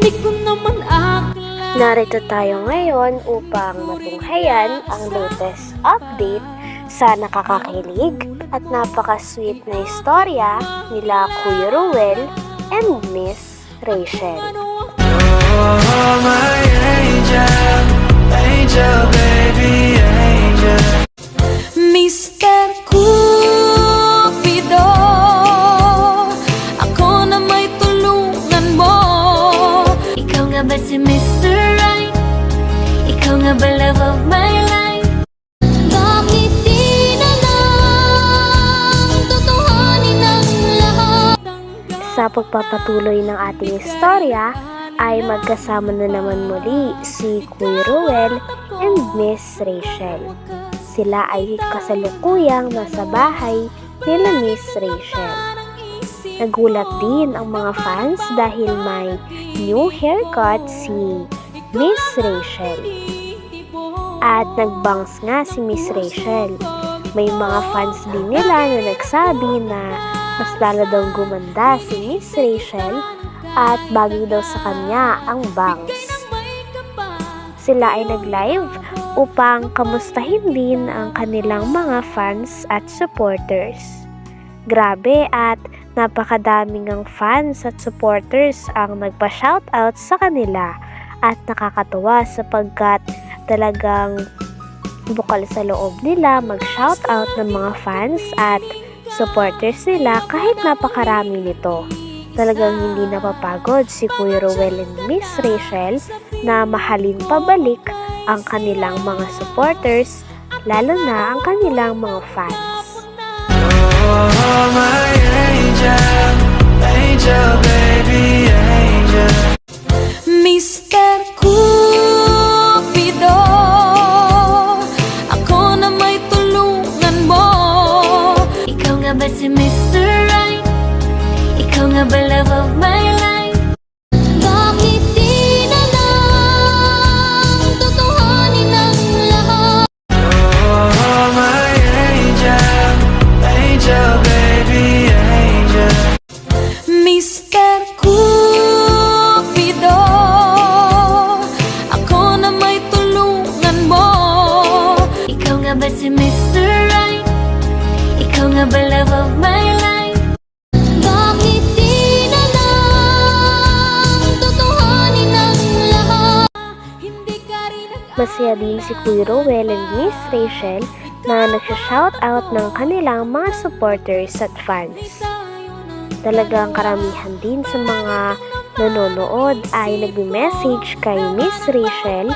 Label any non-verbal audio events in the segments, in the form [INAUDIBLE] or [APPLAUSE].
Hindi ko naman akala Narito tayo ngayon upang matunghayan ang latest update sa nakakakilig at napaka-sweet na istorya nila Kuya Ruel and Miss Rachel. Pagpapatuloy ng ating istorya ay magkasama na naman muli si Kuya Ruel and Miss Rachel. Sila ay kasalukuyang nasa bahay nila Miss Rachel. Nagulat din ang mga fans dahil may new haircut si Miss Rachel. At nagbangs nga si Miss Rachel. May mga fans din nila na nagsabi na mas lalo daw gumanda si Miss Rachel at bagay daw sa kanya ang bangs. Sila ay nag-live upang kamustahin din ang kanilang mga fans at supporters. Grabe at napakadaming ang fans at supporters ang nagpa-shoutout sa kanila at nakakatuwa sapagkat talagang bukal sa loob nila mag-shoutout ng mga fans at supporters nila kahit napakarami nito. Talagang hindi napapagod si Kuya Rowell and Miss Rachel na mahalin pabalik ang kanilang mga supporters, lalo na ang kanilang mga fans. Love of my life? Bakit di na lang Tutuhanin ang lahat? Hindi ka rin Masaya din si Kuya Rowell and Miss Rachel na nagsha-shoutout ng kanilang mga supporters at fans. Talagang karamihan din sa mga nanonood ay nagme-message kay Miss Rachel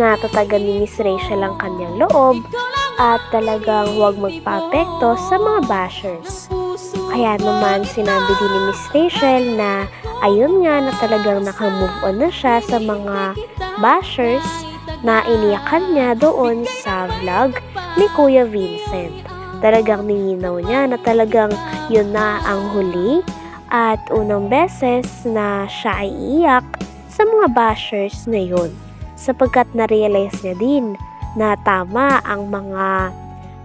na tatagan ni Miss Rachel ang kanyang loob at talagang huwag magpa-apekto sa mga bashers. Kaya naman sinabi din ni Miss Rachel na ayun nga na talagang nakamove on na siya sa mga bashers na iniyakan niya doon sa vlog ni Kuya Vincent. Talagang nilinaw niya na talagang yun na ang huli at unang beses na siya ay iyak sa mga bashers na yun sapagkat na-realize niya din na tama ang mga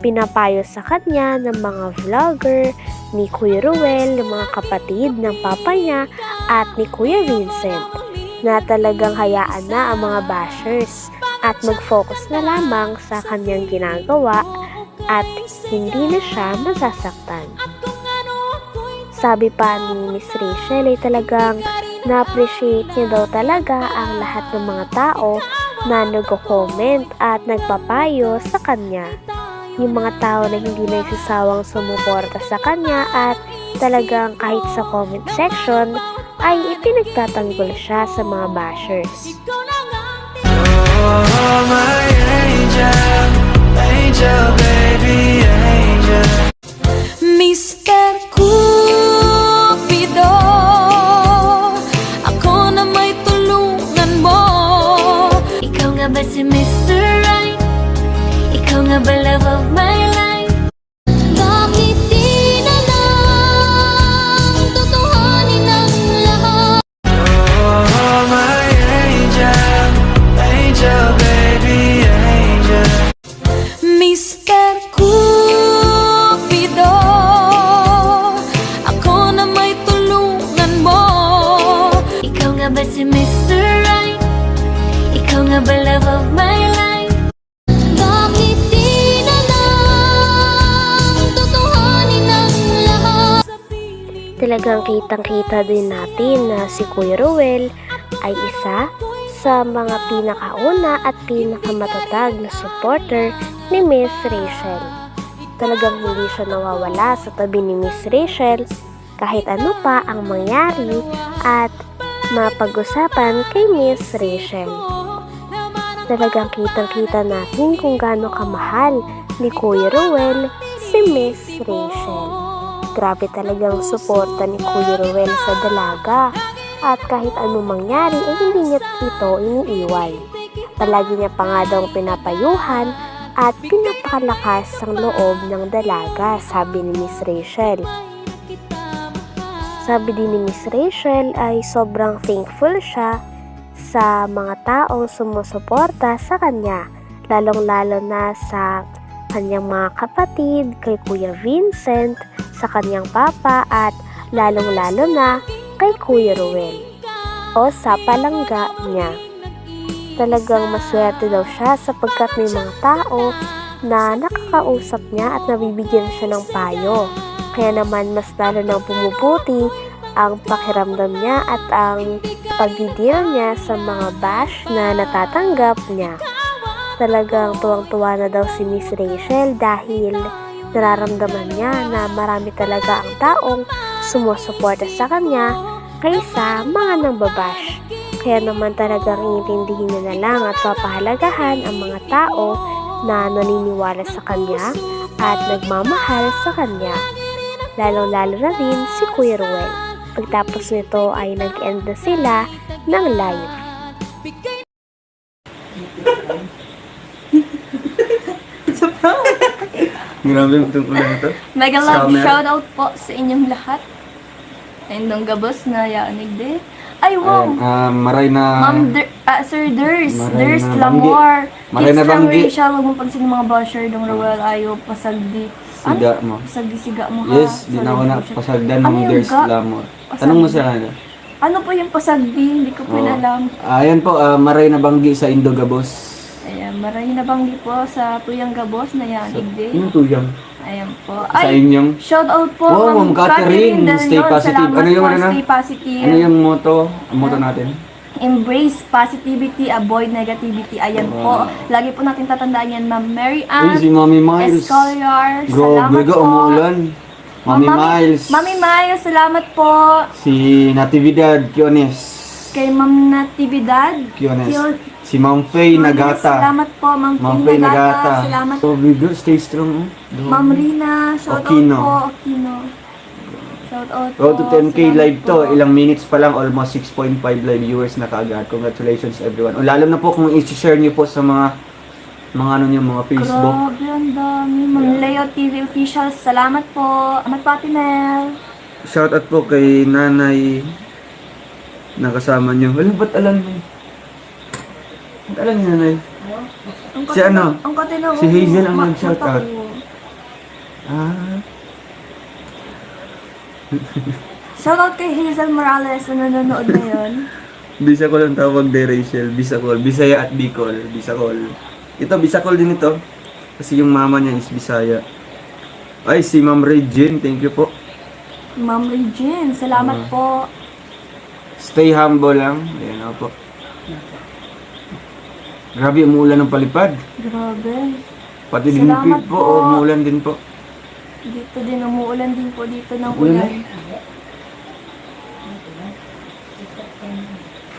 pinapayo sa kanya ng mga vlogger ni Kuya Ruel, ng mga kapatid ng papa niya at ni Kuya Vincent na talagang hayaan na ang mga bashers at mag-focus na lamang sa kanyang ginagawa at hindi na siya masasaktan. Sabi pa ni Miss Rachel ay talagang na-appreciate niya daw talaga ang lahat ng mga tao na nag-comment at nagpapayo sa kanya. Yung mga tao na hindi nagsasawang sumuporta sa kanya at talagang kahit sa comment section ay ipinagtatanggol siya sa mga bashers. Oh, my angel, angel, baby, nga ba si Mr. Right? Ikaw nga ba love of my life? Talagang kitang-kita din natin na si Kuya Ruel ay isa sa mga pinakauna at pinakamatatag na supporter ni Miss Rachel. Talagang hindi siya nawawala sa tabi ni Miss Rachel kahit ano pa ang mangyari at mapag-usapan kay Miss Rachel. Talagang kitang-kita natin kung gaano kamahal ni Kuya Ruel si Miss Rachel. Grabe talagang suporta ni Kuya Ruel sa dalaga at kahit anong mangyari ay hindi niya ito iniiwan. Palagi niya pa nga daw pinapayuhan at pinapakalakas ang loob ng dalaga, sabi ni Miss Rachel. Sabi din ni Miss Rachel ay sobrang thankful siya sa mga taong sumusuporta sa kanya, lalong-lalo na sa kanyang mga kapatid, kay Kuya Vincent, sa kanyang papa at lalong-lalo na kay Kuya Ruel o sa palangga niya. Talagang maswerte daw siya sapagkat may mga tao na nakakausap niya at nabibigyan siya ng payo. Kaya naman mas lalo nang pumuputi ang pakiramdam niya at ang pagdidil niya sa mga bash na natatanggap niya. Talagang tuwang-tuwa na daw si Miss Rachel dahil nararamdaman niya na marami talaga ang taong sumusuporta sa kanya kaysa mga nambabash. Kaya naman talagang iintindihin niya na lang at papahalagahan ang mga tao na naniniwala sa kanya at nagmamahal sa kanya. Lalo-lalo na rin si Kuya Ruel. Pagtapos nito ay nag-end na sila ng live. Grabe yung itong ulan ito. Mega love Scammer. shoutout po sa inyong lahat. And nung gabos na yanig de. Ay, wow! Ayan, ah, maray na... Ma'am, Der, ah, Sir Ders, Maray Ders na Lamor. Maray Kids na lang banggi. Rachel, huwag mong pansin ng mga basher, dong Roel, ayaw, pasagdi. Siga mo. Pasagdi siga mo ha. Yes, di Sorry, na ako na bullshit. pasagdan Ano ng yung ga? Pasagdi. Tanong mo sa kanila. Ano po yung pasagdi? Hindi ko po Oo. alam. Ayan po, ah, maray na banggi sa Indogabos. Ayan, maray na banggi po sa Tuyang Gabos na yanig de. Yung tuyang. Ayan po. Sa Ay, inyong... Shoutout po, Wow, Ma'am Catherine, Del stay Leon. positive. Salamat Ano yung po, ano na? stay positive. Ano yung motto? Ang motto natin? Embrace positivity, avoid negativity. Ayan po. Lagi po natin tatandaan yan, Ma'am Mary Uy, si Ann Mami Miles. Escolar. Grabe Salamat ka, po. umuulan. Mami Miles. Mami Miles, salamat po. Si Natividad Quiones. Kay Ma'am Natividad. Quiones. Quio- Si Ma'am Faye Nagata. Salamat po, Ma'am Ma'am Faye Nagata. Nagata. Salamat So, big girl, stay strong. oh. Ma'am Rina, shoutout Aquino. po. Aquino. Shoutout po. Road to 10k Salamat live to. po. Ilang minutes pa lang, almost 6.5 live viewers na kaagad. Congratulations everyone. O lalo na po kung i-share niyo po sa mga mga ano niyo, mga Facebook. Grabe, ang dami. Ma'am Leo TV officials, salamat po. Amat Patinel. Shoutout po kay nanay na kasama niyo. Wala, ba't alam mo? Alam niyo nanay? Ang Si ano? Ang katinaw. Si Hazel ang nag-shoutout. matapo. Ah, [LAUGHS] Shoutout kay Hazel Morales na nanonood ngayon. [LAUGHS] Bisacol ang tawag de Rachel. Bisacol. Bisaya at Bicol. Bisacol. Ito, Bisacol din ito. Kasi yung mama niya is Bisaya. Ay, si Ma'am Regine. Thank you po. Ma'am Regine, salamat Ah. po. Stay humble lang. Ayan ako po. Grabe, umuulan ng palipad. Grabe. Pati din Salamat po. po. Oh, umuulan din po. Dito din, umuulan din po dito ng Ulan ulan.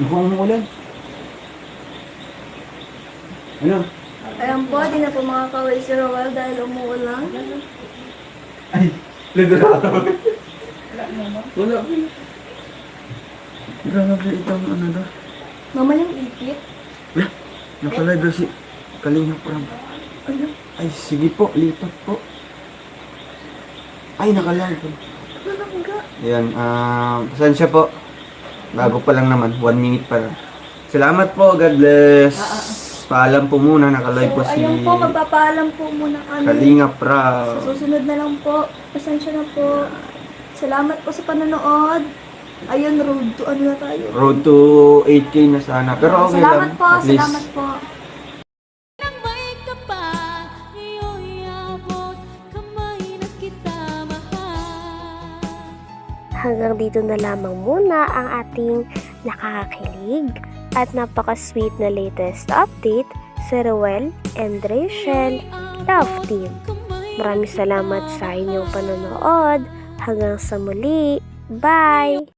Mukhang umuulan. Ano? Ayan po, di na po makakaway si Roel dahil umuulan. Ay, grabe. Wala pa. Grabe itong ano daw. Mama yung ipit. Wala, nakalive si Kalinga Pram. Ano? Ay, sige po, lipat po. Ay, nakalive po. Malangga. Ayan, ah, saan siya po? Bago pa lang naman, one minute pa lang. Salamat po, God bless. Paalam po muna, nakalive po So, si ayun po, magpapaalam po muna kami. Kalinga Sa susunod na lang po. Pasensya na po. Salamat po sa panonood. Ayun, road to ano na tayo. Road to 8K na sana. Pero okay salamat lang. po, At least, salamat po. Hanggang dito na lamang muna ang ating nakakakilig at napaka-sweet na latest update sa Ruel and Rachel Love Team. Maraming salamat sa inyong panonood. Hanggang sa muli. Bye!